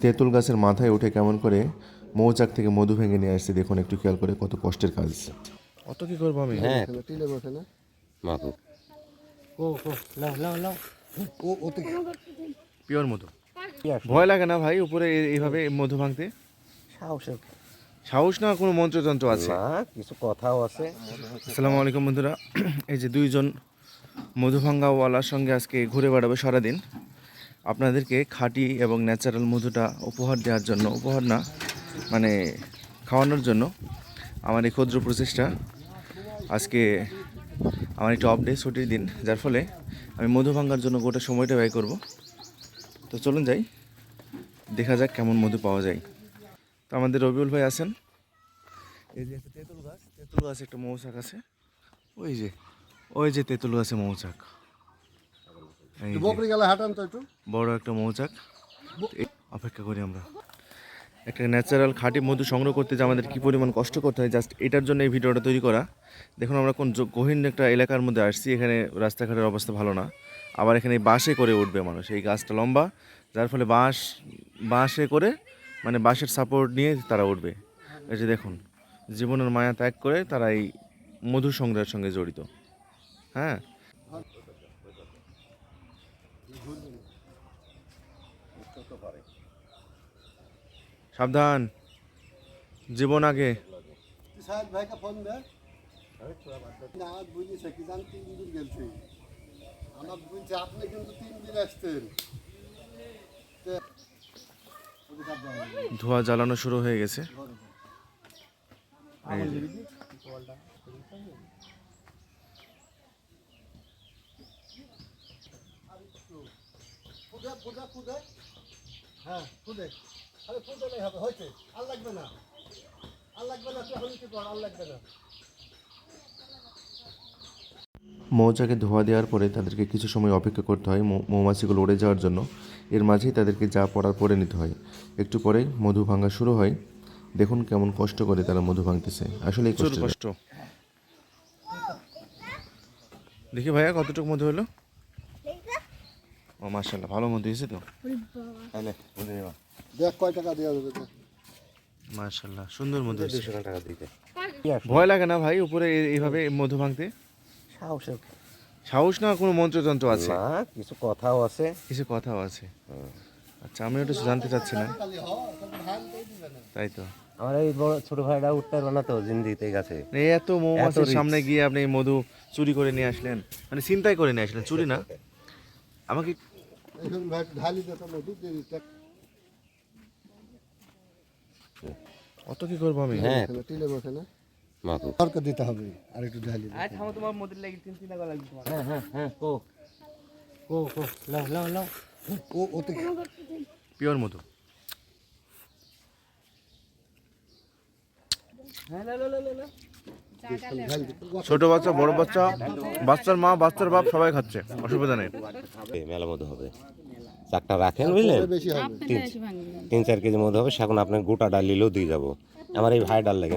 তেঁতুল গাছের মাথায় উঠে কেমন করে মৌচাক থেকে মধু ভেঙে নিয়ে আসছে দেখুন একটু খেয়াল করে কত কষ্টের কাজ। অত কি করব আমি? হ্যাঁ। টিলে বসে না? মাপু ও ও লাও লাও লাও। ও ওতে পিওর মধু? ভয় লাগে না ভাই উপরে এইভাবে মধু ভাঙতে? সাহসের সাহস না কোনো মন্ত্রতন্ত্র আছে? কিছু কথাও আছে। আসসালামু আলাইকুম বন্ধুরা। এই যে দুইজন মধু ভাঙ্গাওয়ালার সঙ্গে আজকে ঘুরে বেড়াবে সারাদিন। আপনাদেরকে খাঁটি এবং ন্যাচারাল মধুটা উপহার দেওয়ার জন্য, উপহার না মানে খাওয়ানোর জন্য আমার এই ক্ষুদ্র প্রচেষ্টা। আজকে আমার একটু অফ ডে ছুটির দিন, যার ফলে আমি মধু ভাঙ্গার জন্য গোটা সময়টা ব্যয় করব। তো চলুন যাই, দেখা যাক কেমন মধু পাওয়া যায়। তো আমাদের রবিউল ভাই আছেন। এই যে একটা তেঁতুল গাছ, তেঁতুল গাছে একটা মৌচাক আছে। ওই যে ওই যে তেঁতুল গাছে মৌচাক। বকরি গেলে হাঁটান তো একটু। বড় একটা মৌচাক। অপেক্ষা করি আমরা। একটা ন্যাচারাল খাঁটি মধু সংগ্রহ করতে যে আমাদের কী পরিমাণ কষ্ট করতে হয় জাস্ট এটার জন্য এই ভিডিওটা তৈরি করা। দেখুন আমরা কোন গহীন একটা এলাকার মধ্যে আসছি এখানে রাস্তাঘাটের অবস্থা ভালো না। আবার এখানে বাঁশে করে উঠবে মানুষ। এই গাছটা লম্বা যার ফলে বাঁশ বাঁশে করে মানে বাঁশের সাপোর্ট নিয়ে তারা উঠবে। এই যে দেখুন জীবনের মায়া ত্যাগ করে তারা এই মধু সংগ্রহের সঙ্গে জড়িত। হ্যাঁ? সাবধান। জীবন আগে। সাহেব ভাইকে ফোন দে। আমার বুঝেছে কি জান তিন দিন গেছে আমার বুঝছে আপনি কিন্তু তিন দিন আসতেন। ধোঁয়া জ্বালানো শুরু হয়ে গেছে। হ্যাঁ ফুদে আরে ফুদে হবে হয়েছে। আর লাগবে না। আর লাগবে না তুই এখন কি কর? আর লাগবে না। মৌচাকে ধোয়া দেওয়ার পরে তাদেরকে কিছু সময় অপেক্ষা করতে হয় মৌ- মৌমাছিগুলো উড়ে যাওয়ার জন্য। এর মাঝেই তাদেরকে যা পড়ার পরে নিতে হয়। একটু পরেই মধু ভাঙা শুরু হয়। দেখুন কেমন কষ্ট করে তারা মধু ভাঙতেছে। আসলে কষ্ট। দেখি ভাইয়া কতটুকু মধু হলো? ও মার্শাল্লাহ ভালো মধু হয়েছে তো? তাহলে দেখ কয় টাকা দেওয়া যাবে মার্শাল্লাহ সুন্দর মধু হয়েছে। দুশো টাকা দিতে। ভয় লাগে না ভাই উপরে এইভাবে মধু ভাঙতে? সাহসের সাহস না কোনো মন্ত্রতন্ত্র আছে? কিছু কথাও আছে। কিছু কথাও আছে। আচ্ছা আমি ওটা জানতে চাচ্ছি না। তাই তো। আমার এই বড় ছোট ভাইটা উঠতে পারবে না তো জিন্দিতে গেছে। এই এত মৌমাছির। সামনে গিয়ে আপনি মধু চুরি করে নিয়ে আসলেন। মানে চিন্তাই করে নিয়ে আসলেন চুরি না? আমাকে এখন ঢালি দে তো মধু দিয়ে দিতে। অত কি করব আমি? হ্যাঁ। টিলে বসে না? মাপু দিতে হবে আর একটু ঢালি দে হ্যাঁ হ্যাঁ হ্যাঁ কো। কো কো লাও লাও লাও। ও ওতে। পিওর মধু। ঢালি দে ছোট বাচ্চা বড় বাচ্চা বাচ্চার মা বাচ্চার বাপ সবাই খাচ্ছে অসুবিধা নেই। মেলার মেলা মতো হবে। চারটা রাখেন বুঝলেন? তিন তিন চার কেজির মধ্যে হবে সেখন আপনার গোটা ডাল নিলেও দিয়ে যাব। আমার এই ভাই ডাল লাগে না।